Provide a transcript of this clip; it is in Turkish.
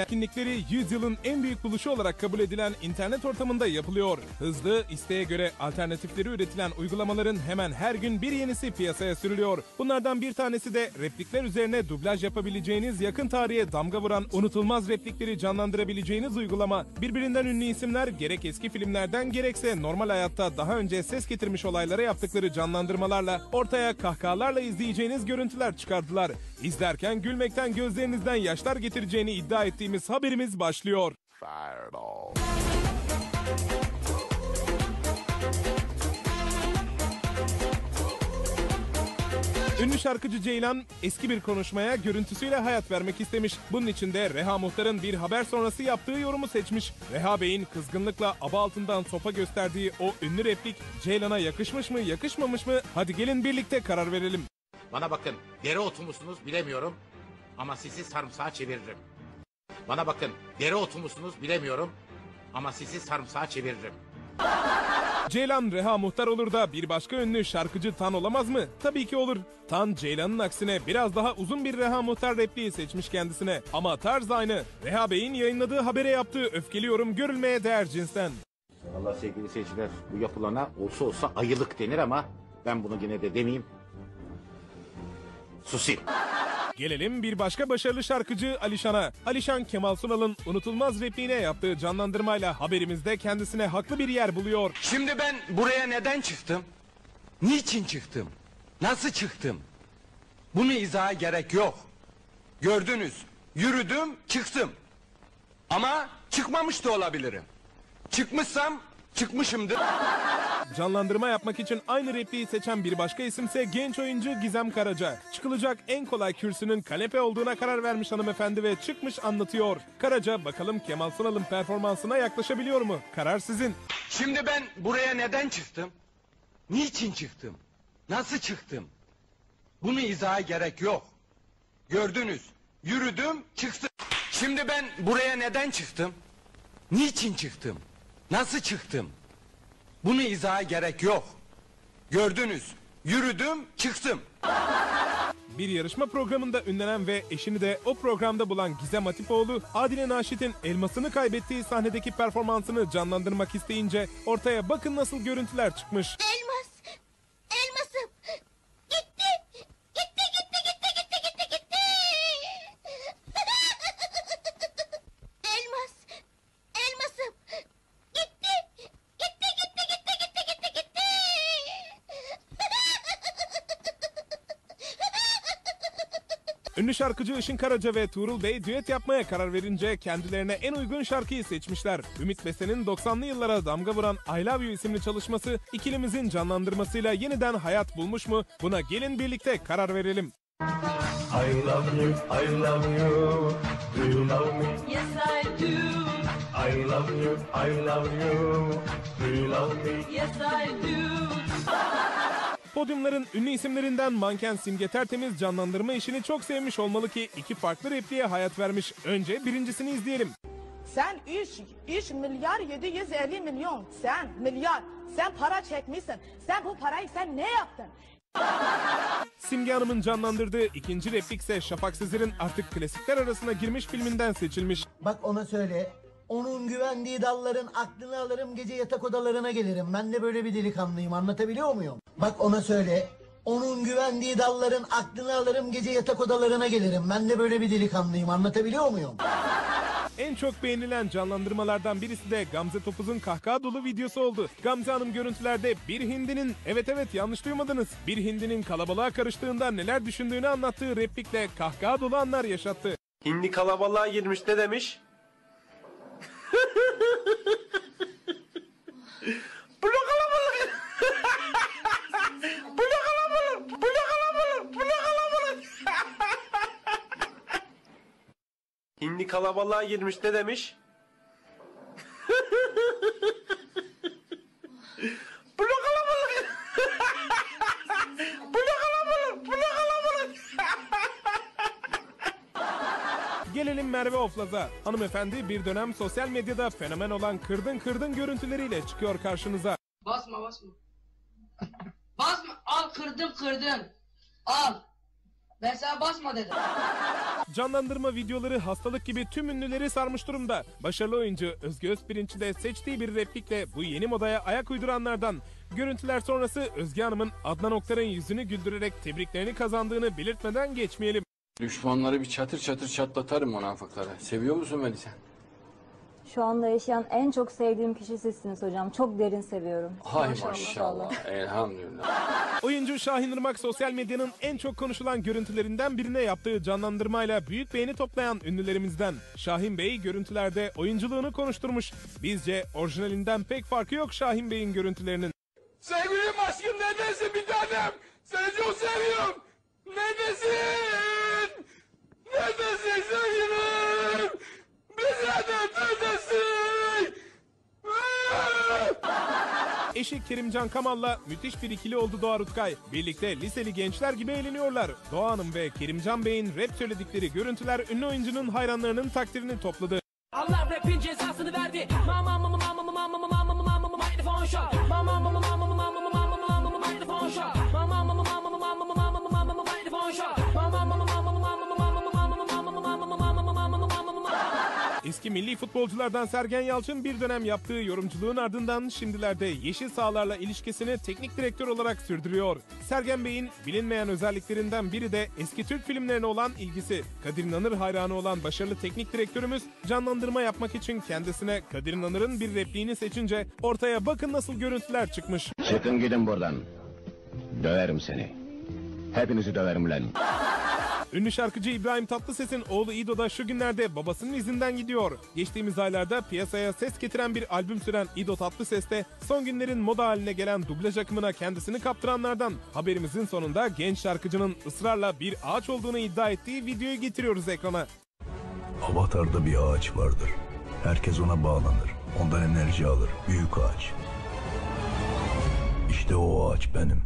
Etkinlikleri yüzyılın en büyük buluşu olarak kabul edilen internet ortamında yapılıyor. Hızlı, isteğe göre alternatifleri üretilen uygulamaların hemen her gün bir yenisi piyasaya sürülüyor. Bunlardan bir tanesi de replikler üzerine dublaj yapabileceğiniz, yakın tarihe damga vuran unutulmaz replikleri canlandırabileceğiniz uygulama. Birbirinden ünlü isimler gerek eski filmlerden gerekse normal hayatta daha önce ses getirmiş olaylara yaptıkları canlandırmalarla ortaya kahkahalarla izleyeceğiniz görüntüler çıkardılar. İzlerken gülmekten gözlerinizden yaşlar getireceğini iddia ettiğimiz haberimiz başlıyor. Fireball. Ünlü şarkıcı Ceylan eski bir konuşmaya görüntüsüyle hayat vermek istemiş. Bunun için de Reha Muhtar'ın bir haber sonrası yaptığı yorumu seçmiş. Reha Bey'in kızgınlıkla aba altından sopa gösterdiği o ünlü replik Ceylan'a yakışmış mı yakışmamış mı? Hadi gelin birlikte karar verelim. Bana bakın dereotu musunuz bilemiyorum ama sizi sarımsağa çeviririm. Bana bakın dereotu musunuz bilemiyorum ama sizi sarımsağa çeviririm. Ceylan Reha Muhtar olur da bir başka ünlü şarkıcı Tan olamaz mı? Tabii ki olur. Tan Ceylan'ın aksine biraz daha uzun bir Reha Muhtar repliği seçmiş kendisine. Ama tarz aynı. Reha Bey'in yayınladığı habere yaptığı öfkeli yorum görülmeye değer cinsten. Allah sevgili seyirciler bu yapılana olsa olsa ayılık denir ama ben bunu yine de demeyeyim. Susayım. Gelelim bir başka başarılı şarkıcı Alişan'a. Alişan Kemal Sunal'ın unutulmaz repliğine yaptığı canlandırmayla haberimizde kendisine haklı bir yer buluyor. Şimdi ben buraya neden çıktım? Niçin çıktım? Nasıl çıktım? Bunu izaha gerek yok. Gördünüz. Yürüdüm, çıktım. Ama çıkmamış da olabilirim. Çıkmışsam çıkmışımdır. Canlandırma yapmak için aynı repliği seçen bir başka isimse genç oyuncu Gizem Karaca. Çıkılacak en kolay kürsünün kanepe olduğuna karar vermiş hanımefendi ve çıkmış anlatıyor. Karaca bakalım Kemal Sunal'ın performansına yaklaşabiliyor mu? Karar sizin. Şimdi ben buraya neden çıktım? Niçin çıktım? Nasıl çıktım? Bunu izaha gerek yok. Gördünüz. Yürüdüm, çıktım. Şimdi ben buraya neden çıktım? Niçin çıktım? Nasıl çıktım? Bunu izaha gerek yok. Gördünüz. Yürüdüm, çıktım. Bir yarışma programında ünlenen ve eşini de o programda bulan Gizem Hatipoğlu, Adile Naşit'in elmasını kaybettiği sahnedeki performansını canlandırmak isteyince ortaya bakın nasıl görüntüler çıkmış. Elmas. Ünlü şarkıcı Işın Karaca ve Tuğrul Bey düet yapmaya karar verince kendilerine en uygun şarkıyı seçmişler. Ümit Besen'in 90'lı yıllara damga vuran I Love You isimli çalışması ikilimizin canlandırmasıyla yeniden hayat bulmuş mu? Buna gelin birlikte karar verelim. I love you, I love you. Do you love me? Yes, I do. I love you, I love you. Do you love me? Yes, I do. Podyumların ünlü isimlerinden manken Simge Tertemiz canlandırma işini çok sevmiş olmalı ki iki farklı repliğe hayat vermiş. Önce birincisini izleyelim. Sen 3 3 milyar 750 milyon sen milyar sen para çekmişsin. Sen bu parayı sen ne yaptın? Simge Hanım'ın canlandırdığı ikinci replik ise Şafak Sezer'in artık klasikler arasına girmiş filminden seçilmiş. Bak ona söyle. Onun güvendiği dalların aklını alırım gece yatak odalarına gelirim. Ben de böyle bir delikanlıyım anlatabiliyor muyum? Bak ona söyle. Onun güvendiği dalların aklını alırım gece yatak odalarına gelirim. Ben de böyle bir delikanlıyım anlatabiliyor muyum? En çok beğenilen canlandırmalardan birisi de Gamze Topuz'un kahkaha dolu videosu oldu. Gamze Hanım görüntülerde bir hindinin, evet evet yanlış duymadınız, bir hindinin kalabalığa karıştığında neler düşündüğünü anlattığı replikle kahkaha dolu anlar yaşattı. Hindi kalabalığa girmiş ne demiş? Ne kalabalık? Bu ne kalabalık? Bu ne kalabalık? Hindi kalabalığa girmiş ne demiş? Bu ne kalabalık? Bu ne kalabalık? Bu ne kalabalık? Gelelim Merve Oflaz'a. Hanımefendi bir dönem sosyal medyada fenomen olan kırdın kırdın görüntüleriyle çıkıyor karşınıza. Basma basma. basma. Al kırdım kırdım. Al. Ben sana basma dedim. Canlandırma videoları hastalık gibi tüm ünlüleri sarmış durumda. Başarılı oyuncu Özge Özpirinç'i de seçtiği bir replikle bu yeni modaya ayak uyduranlardan. Görüntüler sonrası Özge Hanım'ın Adnan Oktar'ın yüzünü güldürerek tebriklerini kazandığını belirtmeden geçmeyelim. Düşmanları bir çatır çatır çatlatarım münafıkları. Seviyor musun beni sen? Şu anda yaşayan en çok sevdiğim kişi sizsiniz hocam. Çok derin seviyorum. Hay maşallah. Elhamdülillah. Oyuncu Şahin Irmak sosyal medyanın en çok konuşulan görüntülerinden birine yaptığı canlandırmayla büyük beğeni toplayan ünlülerimizden. Şahin Bey görüntülerde oyunculuğunu konuşturmuş. Bizce orijinalinden pek farkı yok Şahin Bey'in görüntülerinin. Sevgilim aşkım neredesin bir tanem? Seni çok seviyorum. Neredesin? Neredesin sevgilim? Bir tanem neredesin? Eşi Kerimcan Kamal'la müthiş bir ikili oldu Doğa Rutkay. Birlikte liseli gençler gibi eğleniyorlar. Doğa Hanım ve Kerimcan Bey'in rap söyledikleri görüntüler ünlü oyuncunun hayranlarının takdirini topladı. Allah rapin cezasını verdi. Mama Eski milli futbolculardan Sergen Yalçın bir dönem yaptığı yorumculuğun ardından şimdilerde Yeşil Sahalarla ilişkisini teknik direktör olarak sürdürüyor. Sergen Bey'in bilinmeyen özelliklerinden biri de eski Türk filmlerine olan ilgisi. Kadir İnanır hayranı olan başarılı teknik direktörümüz canlandırma yapmak için kendisine Kadir İnanır'ın bir repliğini seçince ortaya bakın nasıl görüntüler çıkmış. Çıkın gidin buradan. Döverim seni. Hepinizi döverim lan. Ünlü şarkıcı İbrahim Tatlıses'in oğlu İdo da şu günlerde babasının izinden gidiyor. Geçtiğimiz aylarda piyasaya ses getiren bir albüm süren İdo Tatlıses'te son günlerin moda haline gelen dublaj akımına kendisini kaptıranlardan. Haberimizin sonunda genç şarkıcının ısrarla bir ağaç olduğunu iddia ettiği videoyu getiriyoruz ekrana. Avatar'da bir ağaç vardır. Herkes ona bağlanır. Ondan enerji alır. Büyük ağaç. İşte o ağaç benim.